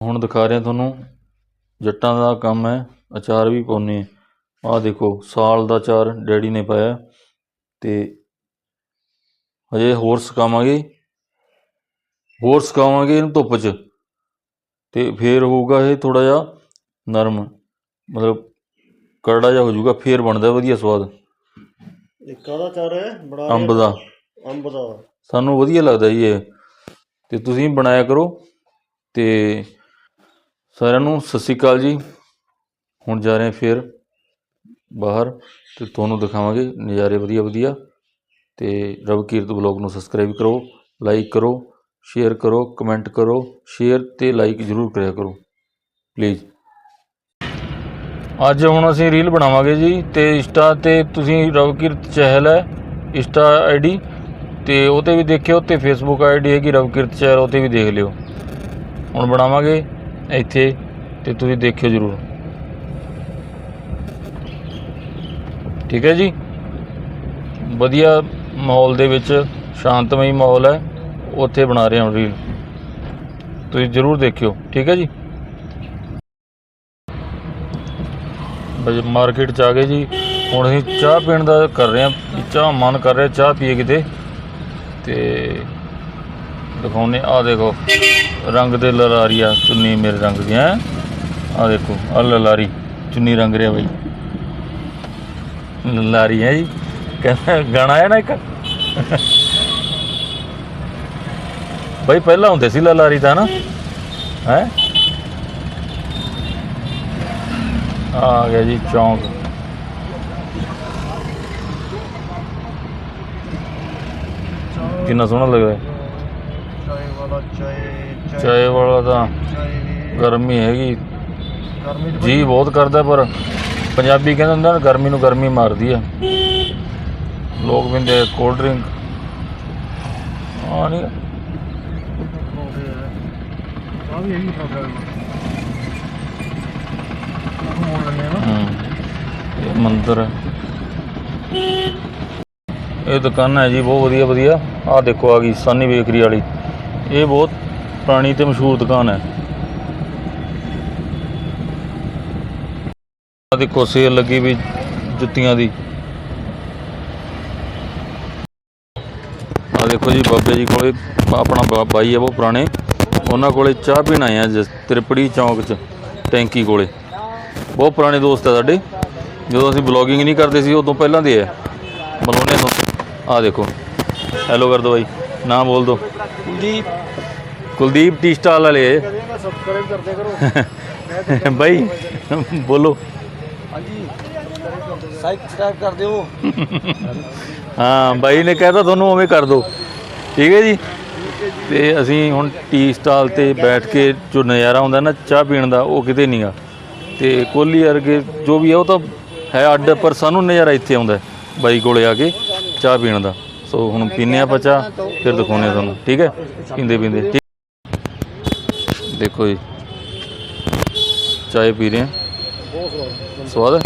ਹੁਣ ਦਿਖਾ ਰਿਹਾ ਤੁਹਾਨੂੰ ਜੱਟਾਂ ਦਾ ਕੰਮ ਹੈ ਅਚਾਰ ਵੀ ਪਾਉਂਦੇ ਆਹ ਦੇਖੋ ਸਾਲ ਦਾ ਅਚਾਰ ਡੈਡੀ ਨੇ ਪਾਇਆ ਤੇ ਹਜੇ ਹੋਰ ਸੁਕਾਵਾਂਗੇ ਹੋਰ ਸੁਕਾਵਾਂਗੇ ਇਹਨੂੰ ਧੁੱਪ 'ਚ ਤੇ ਫੇਰ ਹੋਊਗਾ ਇਹ ਥੋੜਾ ਜਿਹਾ ਨਰਮ ਮਤਲਬ ਕਰੜਾ ਜਿਹਾ ਹੋ ਜਾਊਗਾ ਫੇਰ ਬਣਦਾ ਵਧੀਆ ਸਵਾਦ। ਇਹ ਕਾਹਦਾ ਚਾਰ ਹੈ? ਬੜਾ ਅੰਬ ਦਾ। ਅੰਬ ਦਾ। ਸਾਨੂੰ ਵਧੀਆ ਲੱਗਦਾ ਜੀ ਇਹ। ਤੇ ਤੁਸੀਂ ਬਣਾਇਆ ਕਰੋ ਤੇ ਸਾਰਿਆਂ ਨੂੰ ਸਤਿ ਸ਼੍ਰੀ ਅਕਾਲ ਜੀ। ਹੁਣ ਜਾ ਰਹੇ ਹਾਂ ਫਿਰ ਬਾਹਰ ਤੇ ਤੁਹਾਨੂੰ ਦਿਖਾਵਾਂਗੇ ਨਜ਼ਾਰੇ ਵਧੀਆ ਵਧੀਆ ਤੇ ਰਵ ਕੀਰਤ ਬਲੌਗ ਨੂੰ ਸਬਸਕ੍ਰਾਈਬ ਕਰੋ ਲਾਈਕ ਕਰੋ ਸ਼ੇਅਰ ਕਰੋ ਕਮੈਂਟ ਕਰੋ ਸ਼ੇਅਰ ਤੇ ਲਾਈਕ ਜ਼ਰੂਰ ਕਰਿਆ ਕਰੋ। ਪਲੀਜ਼ ਅੱਜ ਹੁਣ ਅਸੀਂ ਰੀਲ ਬਣਾਵਾਂਗੇ ਜੀ ਤੇ ਇੰਸਟਾ ਤੇ ਤੁਸੀਂ ਰਵ ਕੀਰਤ ਚਹਿਲ ਹੈ, ਇੰਸਟਾ ਆਈਡੀ ਤੇ ਉਹ 'ਤੇ ਵੀ ਦੇਖਿਓ ਤੇ ਫੇਸਬੁੱਕ ਆਈਡੀ ਹੈਗੀ ਰਵਕਿਰਤ ਚਹਿਲ ਉਹ 'ਤੇ ਵੀ ਦੇਖ ਲਿਓ। ਹੁਣ ਬਣਾਵਾਂਗੇ ਇੱਥੇ ਤੇ ਤੁਸੀਂ ਦੇਖਿਓ ਜ਼ਰੂਰ। ਠੀਕ ਹੈ ਜੀ? ਵਧੀਆ ਮਾਹੌਲ ਦੇ ਵਿੱਚ ਸ਼ਾਂਤਮਈ ਮਾਹੌਲ ਹੈ। ਉੱਥੇ ਬਣਾ ਰਹੇ ਹਾਂ ਰੀਲ ਤੁਸੀਂ ਜ਼ਰੂਰ ਦੇਖਿਓ। ਠੀਕ ਹੈ ਜੀ? ਬਜ ਮਾਰਕੀਟ ਚ ਆ ਗਏ ਜੀ। ਹੁਣ ਅਸੀਂ ਚਾਹ ਪੀਣ ਦਾ ਕਰ ਰਹੇ ਹਾਂ। ਚਾਹ ਮਨ ਕਰ ਰਿਹਾ, ਚਾਹ ਪੀਏ ਕਿਤੇ। ਤੇ ਦਿਖਾਉਨੇ ਆ ਦੇਖੋ। ਰੰਗ ਦੇ ਲਲਾਰੀਆ ਚੁੰਨੀ ਮੇਰੇ ਰੰਗ ਦੀ ਹੈ। ਆ ਦੇਖੋ ਆ ਲਲਾਰੀ, ਚੁੰਨੀ ਰੰਗ ਰਿਹਾ ਬਾਈ। ਲਲਾਰੀ ਹੈ ਜੀ। ਕਹਿੰਦਾ ਗਾਣਾ ਹੈ ਨਾ ਇੱਕ। ਬਾਈ ਪਹਿਲਾਂ ਹੁੰਦੇ ਸੀ ਲਲਾਰੀ ਤਾਂ ਨਾ। ਹੈ? ਆ ਗਿਆ ਜੀ ਚੌਂਕ। ਕਿੰਨਾ ਸੋਹਣਾ ਲੱਗਦਾ ਚਾਏ ਵਾਲਾ ਚਾਏ ਚਾਏ ਵਾਲਾ ਤਾਂ ਚਾਏ ਗਰਮੀ ਹੈਗੀ। ਗਰਮੀ ਜੀ ਬਹੁਤ ਕਰਦਾ ਪਰ ਪੰਜਾਬੀ ਕਹਿੰਦੇ ਹੁੰਦੇ ਨਾ ਗਰਮੀ ਨੂੰ ਗਰਮੀ ਮਾਰਦੀ ਆ। ਲੋਕ ਪਿੰਦੇ ਕੋਲਡ ਡਰਿੰਕ ਆ ਨਹੀਂ ਆ ਵੀ ਇਹੀ ਪ੍ਰੋਬਲਮ ਮੰਦਿਰ ਇਹ ਦੁਕਾਨ ਹੈ ਜੀ ਬਹੁਤ ਵਧੀਆ ਵਧੀਆ ਆਹ ਦੇਖੋ ਆ ਗਈ ਸਾਨੀ ਬੇਕਰੀ ਵਾਲੀ। ਇਹ ਬਹੁਤ ਪੁਰਾਣੀ ਤੇ ਮਸ਼ਹੂਰ ਦੁਕਾਨ ਹੈ। ਆ ਦੇਖੋ ਸੇਲ ਲੱਗੀ ਵੀ ਜੁੱਤੀਆਂ ਦੀ। ਆ ਦੇਖੋ ਜੀ, ਬਾਬੇ ਜੀ ਕੋਲੇ ਆਪਣਾ ਬਾ- ਬਾਈ ਹੈ ਉਹ ਪੁਰਾਣੇ। ਉਹਨਾਂ ਕੋਲੇ ਚਾਹ ਪੀਣ ਆਏ ਆ, ਜਿਸ ਤ੍ਰਿਪੜੀ ਚੌਂਕ 'ਚ, ਟੈਂਕੀ ਕੋਲੇ। ਬਹੁਤ ਪੁਰਾਣੇ ਦੋਸਤ ਆ ਸਾਡੇ। ਜਦੋਂ ਅਸੀਂ ਬਲੌਗਿੰਗ ਨਹੀਂ ਕਰਦੇ ਸੀ, ਉਦੋਂ ਪਹਿਲਾਂ ਦੇ ਆ। ਬਲੋਨੇ ਤੋਂ। ਆ ਦੇਖੋ ਹੈਲੋ ਕਰ ਦੋ ਬਾਈ। ਨਾਮ ਬੋਲ ਦੋ। ਕੁਲਦੀਪ। ਕੁਲਦੀਪ ਟੀ ਸਟਾਲ ਵਾਲੇ ਸਬਸਕ੍ਰਾਈਬ ਕਰਦੇ ਕਰੋ। ਬਾਈ ਬੋਲੋ। ਹਾਂਜੀ। ਸਬਸਕ੍ਰਾਈਬ ਕਰ ਦਿਓ ਹਾਂ ਬਾਈ ਨੇ ਕਹਿਤਾ ਤੁਹਾਨੂੰ ਉਵੇਂ ਕਰ ਦਿਓ ਠੀਕ ਹੈ ਜੀ? ਤੇ ਅਸੀਂ ਹੁਣ ਟੀ ਸਟਾਲ ਤੇ ਬੈਠ ਕੇ ਜੋ ਨਜ਼ਾਰਾ ਆਉਂਦਾ ਨਾ ਚਾਹ ਪੀਣ ਦਾ ਉਹ ਕਿਤੇ ਨਹੀਂਗਾ ਤੇ ਕੋਲੀ ਵਰਗੇ ਜੋ ਵੀ ਹੈ ਉਹ ਤਾਂ ਹੈ ਅੱਡ ਪਰ ਸਾਨੂੰ ਨਜ਼ਾਰਾ ਇੱਥੇ ਆਉਂਦਾ ਬਾਈ ਕੋਲੇ ਆ ਕੇ ਚਾਹ ਪੀਣ ਦਾ। ਸੋ ਹੁਣ ਪੀਨੇ ਆ ਚਾਹ ਫਿਰ ਦਿਖਾਉਂਦੇ ਆ ਤੁਹਾਨੂੰ, ਠੀਕ ਹੈ? ਪੀਂਦੇ ਪੀਂਦੇ, ਠੀਕ ਦੇਖੋ ਜੀ, ਚਾਹ ਪੀ ਰਹੇ ਹਾਂ ਬਹੁਤ ਸਵਾਦ ਸਵਾਦ ਹੈ?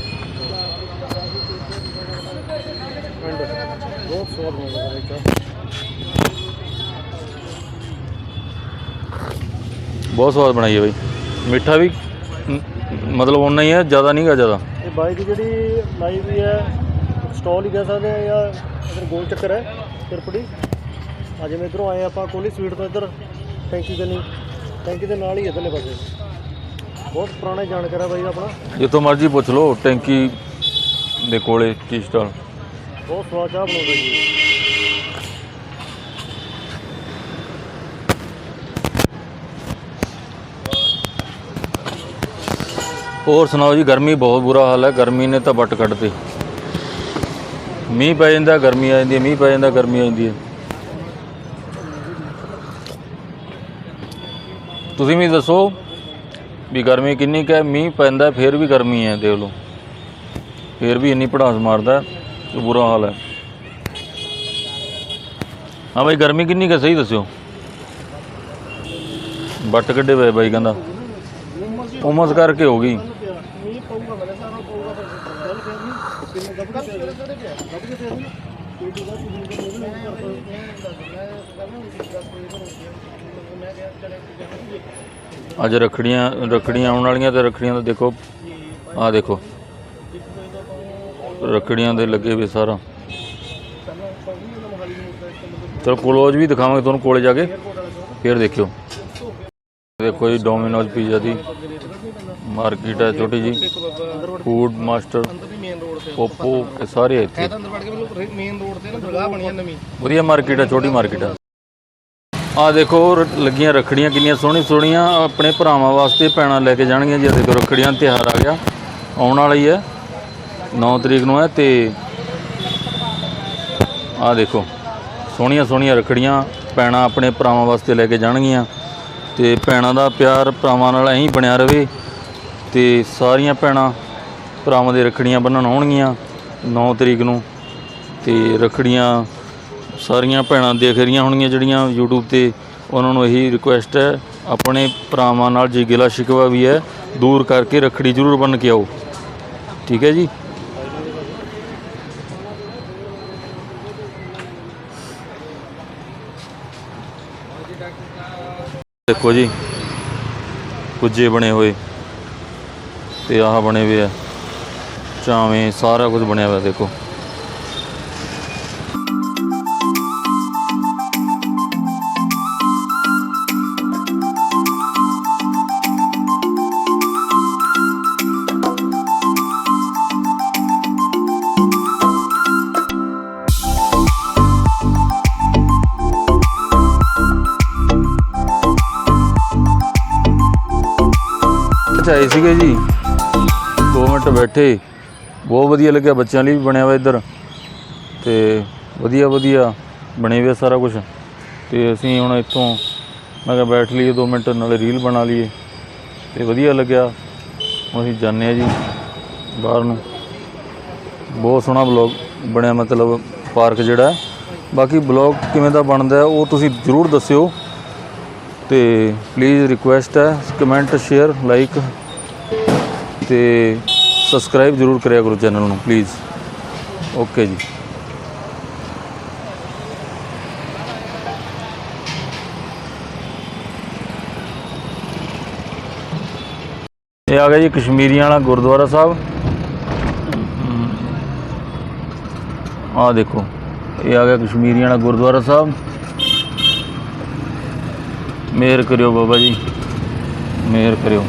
ਬਹੁਤ ਸਵਾਦ ਬਣਦਾ ਹੈ ਚਾਹ ਬਹੁਤ ਸਵਾਦ ਬਣਾਈ ਹੈ ਬਾਈ। ਮਿੱਠਾ ਵੀ, ਮ- ਮਤਲਬ ਉਨਾ ਹੀ ਹੈ, ਜ਼ਿਆਦਾ ਨਹੀਂ ਗਾ ਜ਼ਿਆਦਾ। ਇਹ ਬਾਈ ਦੀ ਜਿਹੜੀ ਲਾਈ ਵੀ ਹੈ ਸਟਾਲ ਹੀ ਕਹਿ ਸਕਦੇ ਆ ਜਾਂ ਇਧਰ ਗੋਲ ਚੱਕਰ ਹੈ ਤਿਰਪੜੀ ਅੱਜ ਜਿਵੇਂ ਇਧਰੋਂ ਆਏ ਆਪਾਂ ਕੋਹਲੀ ਸਵੀਟ ਤੋਂ ਇਧਰ। ਟੈਂਕੀ ਦੇ ਨਹੀਂ ਟੈਂਕੀ ਦੇ ਨਾਲ ਹੀ ਇਧਰਲੇ ਪਾਸੇ। ਬਹੁਤ ਪੁਰਾਣਾ ਜਾਣਕਾਰ ਹੈ ਬਾਈ ਆਪਣਾ। ਜਿੱਥੋਂ ਮਰਜ਼ੀ ਪੁੱਛ ਲਓ ਟੈਂਕੀ ਦੇ ਕੋਲੇ ਟੀ ਸਟਾਲ ਬਹੁਤ ਸਵਾਦ ਚਾਹ ਬਣਾਉਂਦਾ ਜੀ। ਹੋਰ ਸੁਣਾਓ ਜੀ ਗਰਮੀ ਬਹੁਤ ਬੁਰਾ ਹਾਲ ਹੈ। ਗਰਮੀ ਨੇ ਤਾਂ ਵੱਟ ਕੱਢਤੇ। ਮੀਂਹ ਪੈ ਜਾਂਦਾ, ਗਰਮੀ ਆ ਜਾਂਦੀ ਹੈ, ਮੀਂਹ ਪੈ ਜਾਂਦਾ, ਗਰਮੀ ਆ ਜਾਂਦੀ ਹੈ। ਤੁਸੀਂ ਵੀ ਦੱਸੋ ਵੀ ਗਰਮੀ ਕਿੰਨੀ ਕੁ ਹੈ, ਮੀਂਹ ਪੈਂਦਾ, ਫਿਰ ਵੀ ਗਰਮੀ ਹੈ, ਦੇਖ ਲਓ। ਫਿਰ ਵੀ ਇੰਨੀ ਪੜਾਸ ਮਾਰਦਾ ਕਿ ਬੁਰਾ ਹਾਲ ਹੈ। ਹਾਂ ਬਾਈ, ਗਰਮੀ ਕਿੰਨੀ ਕੁ ਸਹੀ ਦੱਸਿਓ। ਵੱਟ ਕੱਢੇ ਪਏ ਬਾਈ, ਕਹਿੰਦਾ। ਉਮਸ ਕਰਕੇ ਹੋ ਗਈ। ਮੀਂਹ ਪਊਗਾ ਮੇਰੇ ਸਾਰਾ ਪਊਗਾ ਅੱਜ ਰੱਖੜੀਆਂ ਰੱਖੜੀਆਂ ਆਉਣ ਵਾਲੀਆਂ ਤੇ ਰੱਖੜੀਆਂ ਦਾ ਦੇਖੋ, ਆਹ ਦੇਖੋ। ਰੱਖੜੀਆਂ ਦੇ ਲੱਗੇ ਵੀ ਸਾਰਾ। ਚਲੋ ਕਲੋਜ ਵੀ ਦਿਖਾਵਾਂਗੇ ਤੁਹਾਨੂੰ ਕੋਲੇ ਜਾ ਕੇ, ਫਿਰ ਦੇਖਿਓ। ਦੇਖੋ ਜੀ ਡੋਮਿਨੋਜ਼ ਪੀਜ਼ਾ ਦੀ ਮਾਰਕੀਟ ਹੈ ਛੋਟੀ ਜੀ ਫੂਡ ਮਾਸਟਰ ਪੋਪੋ ਇਹ ਸਾਰੇ ਇੱਥੇ। ਅੰਦਰ ਵੜ ਕੇ ਮੈਨੂੰ ਮੇਨ ਰੋਡ ਤੇ ਨਾ ਜਗ੍ਹਾ ਬਣੀ ਆ ਨਵੀਂ। ਵਧੀਆ ਮਾਰਕੀਟ ਹੈ ਛੋਟੀ ਮਾਰਕੀਟ ਹੈ ਆ ਦੇਖੋ ਰ- ਲੱਗੀਆਂ ਰੱਖੜੀਆਂ ਕਿੰਨੀਆਂ ਸੋਹਣੀ ਸੋਹਣੀਆਂ। ਆਪਣੇ ਭਰਾਵਾਂ ਵਾਸਤੇ ਭੈਣਾਂ ਲੈ ਕੇ ਜਾਣਗੀਆਂ ਜੀ। ਆਹ ਦੇਖੋ ਰੱਖੜੀਆਂ ਦਾ ਤਿਉਹਾਰ ਆ ਗਿਆ। ਆਉਣ ਵਾਲਾ ਹੀ ਹੈ। 9 ਤਰੀਕ ਨੂੰ ਹੈ ਤੇ ਆ ਦੇਖੋ ਸੋਹਣੀਆਂ ਸੋਹਣੀਆਂ ਰੱਖੜੀਆਂ ਭੈਣਾਂ ਆਪਣੇ ਭਰਾਵਾਂ ਵਾਸਤੇ ਲੈ ਕੇ ਜਾਣਗੀਆਂ। ਤੇ ਭੈਣਾਂ ਦਾ ਪਿਆਰ ਭਰਾਵਾਂ ਨਾਲ ਐਂ ਹੀ ਬਣਿਆ ਰਵੇ ਤੇ ਸਾਰੀਆਂ ਭੈਣਾਂ ਭਰਾਵਾਂ ਦੇ ਰੱਖੜੀਆਂ ਬੰਨਣ ਆਉਣਗੀਆਂ 9 ਤਰੀਕ ਨੂੰ ਤੇ ਰੱਖੜੀਆਂ ਸਾਰੀਆਂ ਭੈਣਾਂ ਦੇਖ ਰਹੀਆਂ ਹੋਣਗੀਆਂ ਜਿਹੜੀਆਂ YouTube ਤੇ ਉਹਨਾਂ ਨੂੰ ਇਹੀ ਰਿਕੁਐਸਟ ਹੈ, ਆਪਣੇ ਭਰਾਵਾਂ ਨਾਲ ਜੇ ਗਿਲਾ ਸ਼ਿਕਵਾ ਵੀ ਹੈ, ਦੂਰ ਕਰਕੇ ਰੱਖੜੀ ਜ਼ਰੂਰ ਬੰਨ ਕੇ ਆਓ। ਠੀਕ ਹੈ ਜੀ? ਦੇਖੋ ਜੀ ਕੁਝੇ ਬਣੇ ਹੋਏ ਤੇ ਆਹ ਬਣੇ ਹੋਏ ਆ। ਚਾਵੇਂ ਸਾਰਾ ਕੁਝ ਬਣਿਆ ਹੋਇਆ ਦੇਖੋ ਅੱਛਾ ਆਏ ਸੀਗੇ ਜੀ 2 ਮਿੰਟ ਬੈਠੇ ਬਹੁਤ ਵਧੀਆ ਲੱਗਿਆ ਬੱਚਿਆਂ ਲਈ ਵੀ ਬਣਿਆ ਵਾ ਇੱਧਰ। ਤੇ ਵਧੀਆ ਵਧੀਆ ਬਣੇ ਹੋਏ ਸਾਰਾ ਕੁਝ ਤੇ ਅਸੀਂ ਹੁਣ ਇੱਥੋਂ ਮੈਂ ਕਿਹਾ ਬੈਠ ਲਈਏ 2 ਮਿੰਟ, ਨਾਲੇ ਰੀਲ ਬਣਾ ਲਈਏ। ਤੇ ਵਧੀਆ ਲੱਗਿਆ। ਹੁਣ ਅਸੀਂ ਜਾਂਦੇ ਆ ਜੀ ਬਾਹਰ ਨੂੰ। ਬਹੁਤ ਸੋਹਣਾ ਬਲੌਗ ਬਣਿਆ, ਮਤਲਬ ਪਾਰਕ ਜਿਹੜਾ। ਬਾਕੀ ਬਲੌਗ ਕਿਵੇਂ ਦਾ ਬਣਦਾ ਉਹ ਤੁਸੀਂ ਜ਼ਰੂਰ ਦੱਸਿਓ। ਤੇ ਪਲੀਜ਼ ਰਿਕੁਐਸਟ ਹੈ ਕਮੈਂਟ ਸ਼ੇਅਰ ਲਾਈਕ ਤੇ ਸਬਸਕ੍ਰਾਈਬ ਜ਼ਰੂਰ ਕਰਿਆ ਕਰੋ ਚੈਨਲ ਨੂੰ ਪਲੀਜ਼ ਓਕੇ ਜੀ। ਇਹ ਆ ਗਿਆ ਜੀ ਕਸ਼ਮੀਰੀਆਂ ਵਾਲਾ ਗੁਰਦੁਆਰਾ ਸਾਹਿਬ। ਆ ਦੇਖੋ, ਇਹ ਆ ਗਿਆ ਕਸ਼ਮੀਰੀਆਂ ਵਾਲਾ ਗੁਰਦੁਆਰਾ ਸਾਹਿਬ। ਮਿਹਰ ਕਰਿਓ ਬਾਬਾ ਜੀ ਮਿਹਰ ਕਰਿਓ।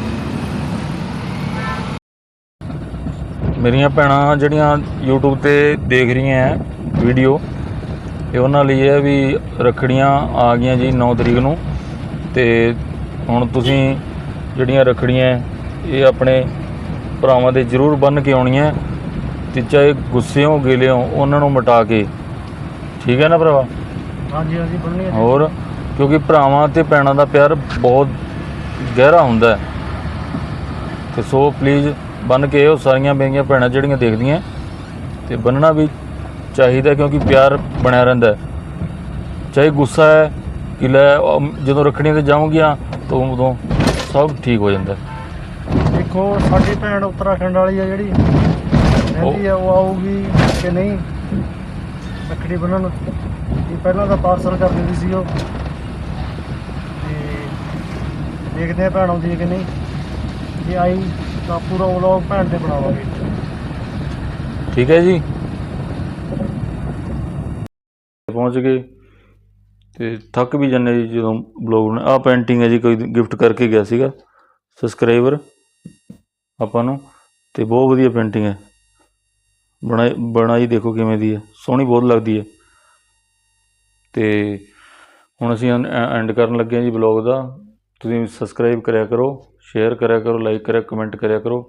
ਮੇਰੀਆਂ ਭੈਣਾਂ ਜਿਹੜੀਆਂ YouTube ਤੇ ਦੇਖ ਰਹੀਆਂ ਹੈ ਵੀਡੀਓ ਇਹ ਉਹਨਾਂ ਲਈ ਹੈ ਵੀ ਰੱਖੜੀਆਂ ਆ ਗਈਆਂ ਜੀ 9 ਤਰੀਕ ਨੂੰ। ਤੇ ਹੁਣ ਤੁਸੀਂ ਜਿਹੜੀਆਂ ਰੱਖੜੀਆਂ ਇਹ ਆਪਣੇ ਭਰਾਵਾਂ ਦੇ ਜ਼ਰੂਰ ਬੰਨ ਕੇ ਆਉਣੀਆਂ। ਤੇ ਚਾਹੇ ਗੁੱਸੇ ਹੋ ਗਿਲੇ ਹੋ ਉਹਨਾਂ ਨੂੰ ਮਿਟਾ ਕੇ। ਠੀਕ ਹੈ ਨਾ ਭਰਾਵਾ? ਹਾਂਜੀ ਹਾਂਜੀ ਬੰਨਣੀ ਹੈ ਹੋਰ ਕਿਉਂਕਿ ਭਰਾਵਾਂ ਤੇ ਭੈਣਾਂ ਦਾ ਪਿਆਰ ਬਹੁਤ ਗਹਿਰਾ ਹੁੰਦਾ ਹੈ ਤੇ ਸੋ ਪਲੀਜ਼ ਬੰਨ ਕੇ ਉਹ ਸਾਰੀਆਂ ਮੇਰੀਆਂ ਭੈਣਾਂ ਜਿਹੜੀਆਂ ਦੇਖਦੀਆਂ, ਤੇ ਬੰਨਣਾ ਵੀ ਚਾਹੀਦਾ ਕਿਉਂਕਿ ਪਿਆਰ ਬਣਿਆ ਰਹਿੰਦਾ ਹੈ। ਚਾਹੇ ਗੁੱਸਾ ਹੈ ਕਿ ਲੈ ਜਦੋਂ ਰੱਖੜੀਆਂ ਤੇ ਜਾਊਂਗੀਆਂ, ਤਾਂ ਉਦੋਂ ਸਭ ਠੀਕ ਹੋ ਜਾਂਦਾ ਦੇਖੋ, ਸਾਡੀ ਭੈਣ ਉੱਤਰਾਖੰਡ ਵਾਲੀ ਆ ਜਿਹੜੀ, ਕਹਿੰਦੀ ਆ ਉਹ ਆਊਗੀ ਕਿ ਨਹੀਂ? ਰੱਖੜੀ ਬੰਨਣ ਇਹ ਪਹਿਲਾਂ ਤਾਂ ਪਾਰਸਲ ਕਰ ਦਿੰਦੀ ਸੀ ਉਹ। ਤੇ ਦੇਖਦੇ ਆ ਭੈਣ ਆਉਂਦੀ ਹੈ ਕਿ ਨਹੀਂ। ਜੇ ਆਈ ਤਾਂ ਪੂਰਾ ਵਲੌਗ ਭੈਣ ਤੇ ਬਣਾਵਾਂਗੇ ਠੀਕ ਹੈ ਜੀ। ਪਹੁੰਚ ਗਏ। ਤੇ ਥੱਕ ਵੀ ਜਾਂਦੇ ਜੀ ਜਦੋਂ ਬਲੌਗ ਨੇ ਆਹ ਪੇਂਟਿੰਗ ਹੈ ਜੀ, ਕੋਈ ਗਿਫਟ ਕਰਕੇ ਗਿਆ ਸੀਗਾ। ਸਬਸਕ੍ਰਾਈਬਰ ਆਪਾਂ ਨੂੰ। ਤੇ ਬਹੁਤ ਵਧੀਆ ਪੇਂਟਿੰਗ ਹੈ। ਬਣਾਈ ਬਣਾਈ ਦੇਖੋ ਕਿਵੇਂ ਦੀ ਹੈ। ਸੋਹਣੀ ਬਹੁਤ ਲੱਗਦੀ ਹੈ। ਤੇ ਹੁਣ ਅਸੀਂ ਐਂਡ ਕਰਨ ਲੱਗੇ ਹਾਂ ਜੀ ਬਲੌਗ ਦਾ। ਤੁਸੀਂ ਸਬਸਕ੍ਰਾਈਬ ਕਰਿਆ ਕਰੋ। ਸ਼ੇਅਰ ਕਰਿਆ ਕਰੋ ਲਾਈਕ ਕਰਿਆ ਕਮੈਂਟ ਕਰਿਆ ਕਰੋ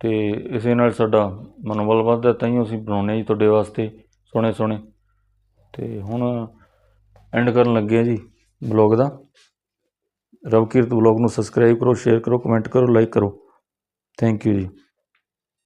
ਤੇ ਇਸੇ ਨਾਲ ਸਾਡਾ ਮਨੋਬਲ ਵੱਧਦਾ ਤਾਂ ਹੀ ਅਸੀਂ ਬਣਾਉਂਦੇ ਹਾਂ ਜੀ ਤੁਹਾਡੇ ਵਾਸਤੇ ਸੋਹਣੇ ਸੋਹਣੇ। ਤੇ ਹੁਣ ਐਂਡ ਕਰਨ ਲੱਗੇ ਹਾਂ ਜੀ ਬਲੌਗ ਦਾ। ਰਵਕੀਰਤ ਬਲੌਗ ਨੂੰ ਸਬਸਕ੍ਰਾਈਬ ਕਰੋ ਸ਼ੇਅਰ ਕਰੋ ਕਮੈਂਟ ਕਰੋ ਲਾਈਕ ਕਰੋ। ਥੈਂਕ ਯੂ ਜੀ।